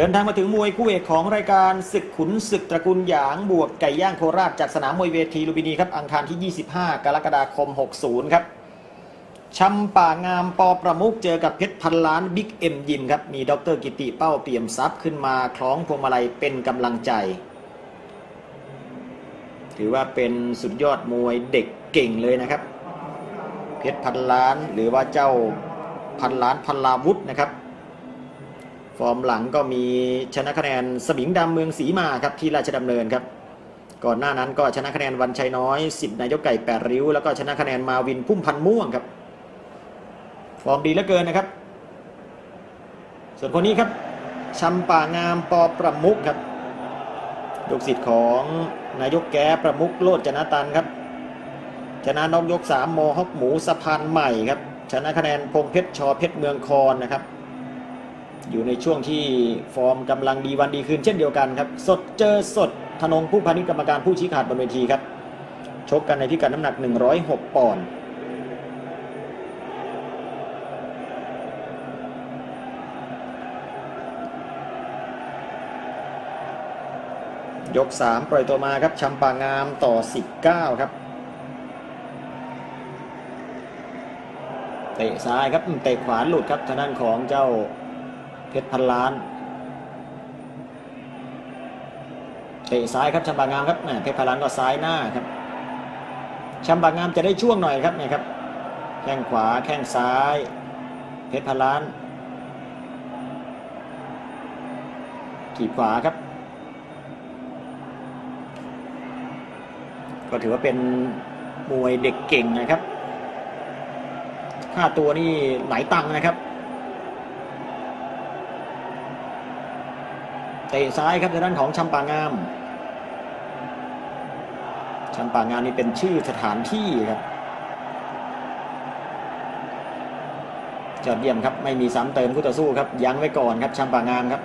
เดินทางมาถึงมวยคู่เอกของรายการศึกขุนศึกตระกูลหยางบวกไก่ย่างโคราชจากสนามมวยเวทีลุมพินีครับอังคารที่ 25 กรกฎาคม 60 ครับชำป่างามปอประมุกเจอกับเพชรพันล้านบิ๊กเอ็มยิมครับ มีดรกิติเป้าเปี่ยมทรัพย์ขึ้นมาคล้องพวงมาลัยเป็นกำลังใจ ถือว่าเป็นสุดยอดมวยเด็กเก่งเลยนะครับ เพชรพันล้านหรือว่าเจ้าพันล้านพันลาวุธนะครับ ฟอร์มหลังก็มีชนะคะแนนสมิงดำเมืองศรีมาครับที่ราชดำเนินครับ ก่อนหน้านั้นก็ชนะคะแนนวันชัยน้อยสิบนายกไก่แปดริ้ว แล้วก็ชนะคะแนนมาวินพุ่มพันม่วงครับ ฟอร์มดีเหลือเกินนะครับ ส่วนคนนี้ครับชำป่างามปอประมุกครับลูกศิษย์ของนายกแก้ประมุกโลดจนะตันครับ ชนะนอกยกสามโมฮอกหมูสะพานใหม่ครับ ชนะคะแนนพงเพชรชอเพชรเมืองคอนนะครับ อยู่ในช่วงที่ฟอร์มกำลังดีวันดีคืนเช่นเดียวกันครับ สดเจอสดธนงผู้พาณิชกรรมการผู้ชี้ขาดบนเวทีครับ ชกกันในพิกัดน้ำหนัก 106 ปอนด์ยก 3 ปล่อยตัวมาครับชำปางามต่อ 19 ครับเตะซ้ายครับเตะขวาหลุดครับทางด้านของเจ้า เพชรพันล้านเตะซ้ายครับชำบางามครับแหม่เพชรพันล้านก็ซ้ายหน้าครับชำบางามจะได้ช่วงหน่อยครับเนี่ยครับแข้งขวาแข้งซ้าย เพชรพันล้านขีดขวาครับ ก็ถือว่าเป็นมวยเด็กเก่งนะครับ ค่าตัวนี่หลายตังค์นะครับ เตะซ้ายครับในด้านของชัมปางามชัมปางามนี่เป็นชื่อสถานที่ครับยอดเยี่ยมครับไม่มีซ้ำเติมคู่ต่อสู้ครับยั้งไว้ก่อนครับชัมปางามครับ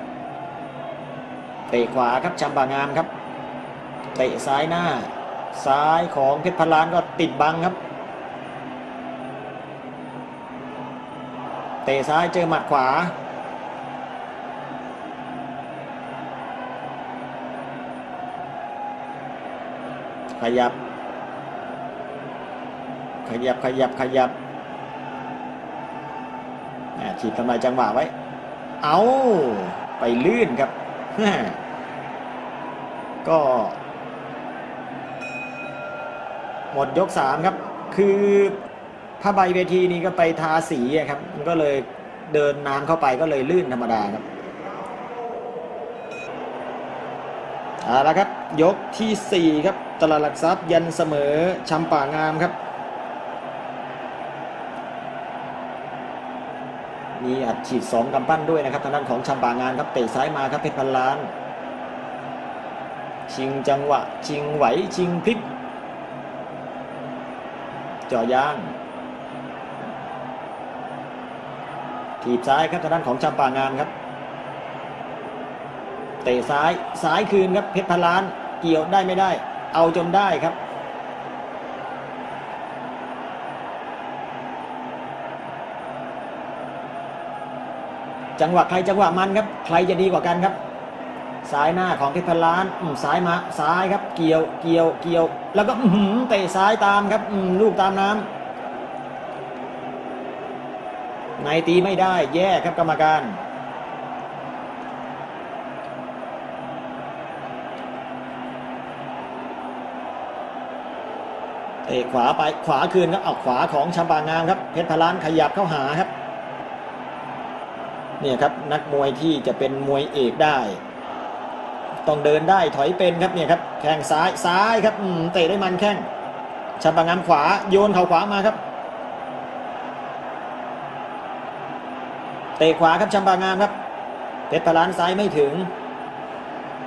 เตะขวาครับชัมปางามครับ เตะซ้ายหน้า ซ้ายของเพชรพลานก็ติดบังครับ เตะซ้ายเจอหมัดขวา ขยับ ขยับขยับขยับฉีดทำลายจังหวะไว้ เอาไปลื่นครับแม่ก็ หมดยกสามครับ คือผ้าใบเวทีนี้ก็ไปทาสีครับ ก็เลยเดินน้ำเข้าไปก็เลยลื่นธรรมดาครับเอาละครับ ยกที่ 4 ครับ ตลาดหลักทรัพย์ยันเสมอชำป่างามครับ มีอัดฉีด 2กำปั้นด้วยนะครับทางด้านของชำป่างามครับเตะซ้ายมาครับเพชรพันล้าน ชิงจังหวะ ชิงไหวชิงพลิกจ่อยางถีบซ้ายครับทางด้านของจำป่างามครับเตะซ้าย ซ้ายคืนครับเพชรพันล้าน เกี่ยวได้ไม่ได้ เอาจนได้ครับจังหวะใครจังหวะมันครับ ใครจะดีกว่ากันครับซ้ายหน้าของเพชรพล้านอืมซ้ายมาซ้ายครับ เกี่ยวเกี่ยวเกี่ยว แล้วก็หือเตะซ้ายตามครับอืมลูกตามน้ำในตีไม่ได้แย่ครับกรรมการ เตะขวาไปขวาคืนครับเอาขวาของชำปางามครับ เพชรพลานขยับเข้าหาครับ เนี่ยครับนักมวยที่จะเป็นมวยเอกได้ ต้องเดินได้ถอยเป็นครับเนี่ยครับแข้งซ้ายซ้ายครับเตะได้มันแข้งชำปางามขวาโยนเข่าขวามาครับเตะขวาครับชำปางามครับ เพชรพลานซ้ายไม่ถึง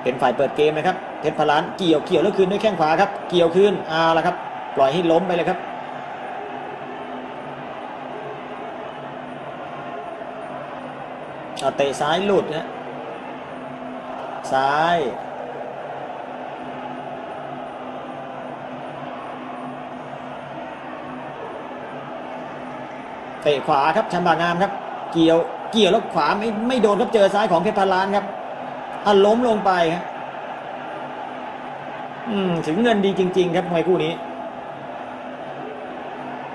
เป็นฝ่ายเปิดเกมนะครับ เพชรพลานเกี่ยวเกี่ยวแล้วคืนด้วยแข้งขวาครับ เกี่ยวคืนเอาละครับ ปล่อยให้ล้มไปเลยครับ เอาเตะซ้ายหลุดนะซ้ายเตะขวาครับชันบางามครับ เกี่ยวเกี่ยวแล้วขวาไม่ไม่โดนครับเจอซ้ายของเพชรพันล้านครับอะล้มลงไปครับอืมถึงเงินดีจริง ๆ ครับมวยคู่นี้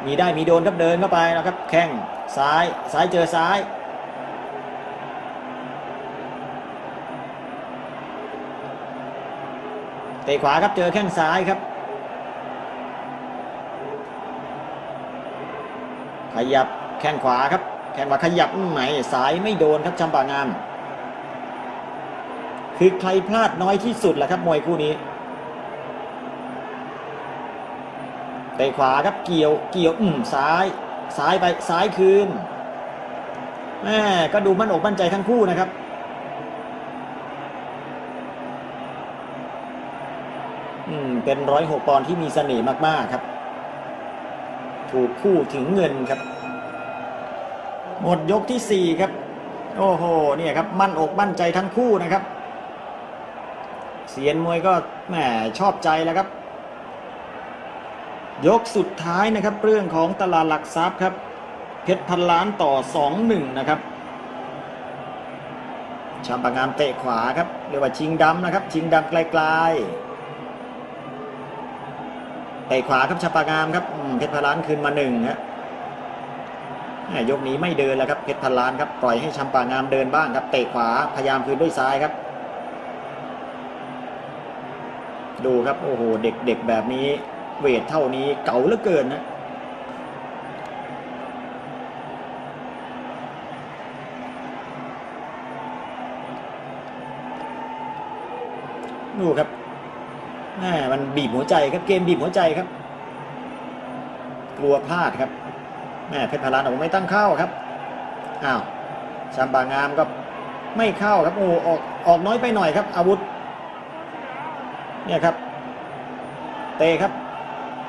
มีได้มีโดนครับเดินเข้าไปนะครับ แข้งซ้ายซ้ายเจอซ้าย เตะขวาครับเจอแข้งซ้ายครับ ขยับแข้งขวาครับ แข้งขวาขยับไหนสายไม่โดนครับจำปางาม คือใครพลาดน้อยที่สุดแหละครับมวยคู่นี้ ตะขวาครับเกี่ยวเกี่ยวอืมซ้าย ซ้ายไปซ้ายคืนแม่ก็ดูมั่นอกมั่นใจทั้งคู่นะครับ อืมเป็นร้อยหกปอนที่มีเสน่ห์มากๆครับ ถูกคู่ถึงเงินครับ หมดยกที่สี่ครับ โอ้โหเนี่ยครับ มั่นอกมั่นใจทั้งคู่นะครับ เสียนมวยก็แหมชอบใจแล้วครับ ยกสุดท้ายนะครับเรื่องของตลาดหลักทรัพย์ครับ เพชรพันล้านต่อสองหนึ่งนะครับชามปางามเตะขวาครับเรียกว่าชิงดำนะครับ ชิงดำไกลๆเตะขวาครับชาปางามครับเพชรพันล้านคืนมาหนึ่งครับยกนี้ไม่เดินแล้วครับเพชรพันล้านครับปล่อยให้ชาปางามเดินบ้างครับเตะขวาพยายามคืนด้วยซ้ายครับ ดูครับโอ้โหเด็กๆแบบนี้ เวทเท่านี้เก่าเหลือเกินนะดูครับแม่มันบีบหัวใจครับเกมบีบหัวใจครับ กลัวพลาดครับแม่เพชรพลานออกไม่ตั้งเข้าครับอ้าวชามบางามก็ไม่เข้าครับโอ้ออกออกน้อยไปหน่อยครับ อาวุธ เนี่ยครับ เตะครับ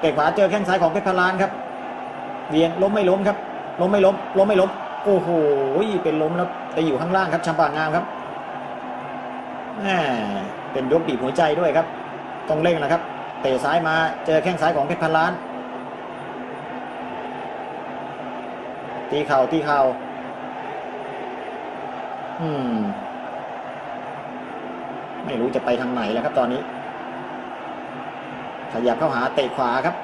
เตะขวาเจอแข้งซ้ายของเพชรพลานครับเวียงล้มไม่ล้มครับ ล้มไม่ล้ม ล้มไม่ล้ม โอ้โหเป็นล้มแล้วไปอยู่ข้างล่างครับชำปางามครับแหมเป็นยกบีบหัวใจด้วยครับต้องเร่งนะครับ เตะซ้ายมาเจอแข้งซ้ายของเพชรพลานตีเข่าตีเข่าอืม ไม่รู้จะไปทางไหนแล้วครับตอนนี้ ขยับเข้าหาเตะขวาครับ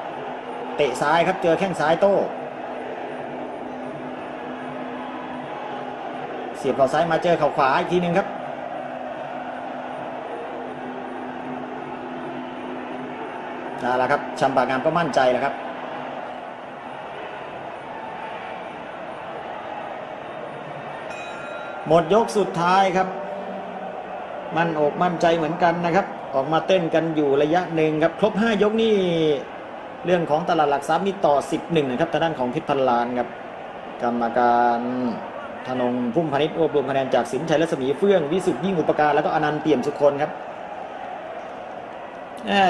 เตะซ้ายครับเจอแข้งซ้ายโต้เสียบเข่าซ้ายมาเจอเข่าขวาอีกทีหนึ่งครับนั่นแหละครับชัมปางามก็มั่นใจแล้วครับ หมดยกสุดท้ายครับ มั่นอกมั่นใจเหมือนกันนะครับ ออกมาเต้นกันอยู่ระยะหนึ่งครับ ครบ 5 ยกนี่เรื่องของตลาดหลักทรัพย์นี่ต่อ 11 นะครับทางด้านของพิษพันลานครับกรรมการธนงพุ่มพานิชรวบรวมคะแนนจากสินชัยรัศมีเฟื่องวิสุทธิ์ยิ่งอุปการแล้วก็อนันต์เปี่ยมสุคนครับ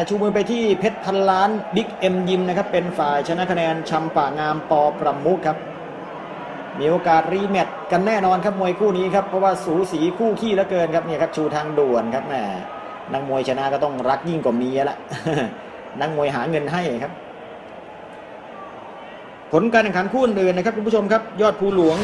ชูมือไปที่เพชรพันล้านบิ๊กเอ็มยิมนะครับเป็นฝ่ายชนะคะแนนชำป่างามปอประมุขครับมีโอกาสรีแมตช์กันแน่นอนครับมวยคู่นี้ครับเพราะว่าสูสีคู่ขี้เหลือเกินครับเนี่ยครับชูทางด่วนครับแหม นักมวยชนะก็ต้องรักยิ่งกว่าเมียละนักมวยหาเงินให้ครับ ผลการแข่งขันคู่อื่นนะครับคุณผู้ชมครับ ยอดภูหลวง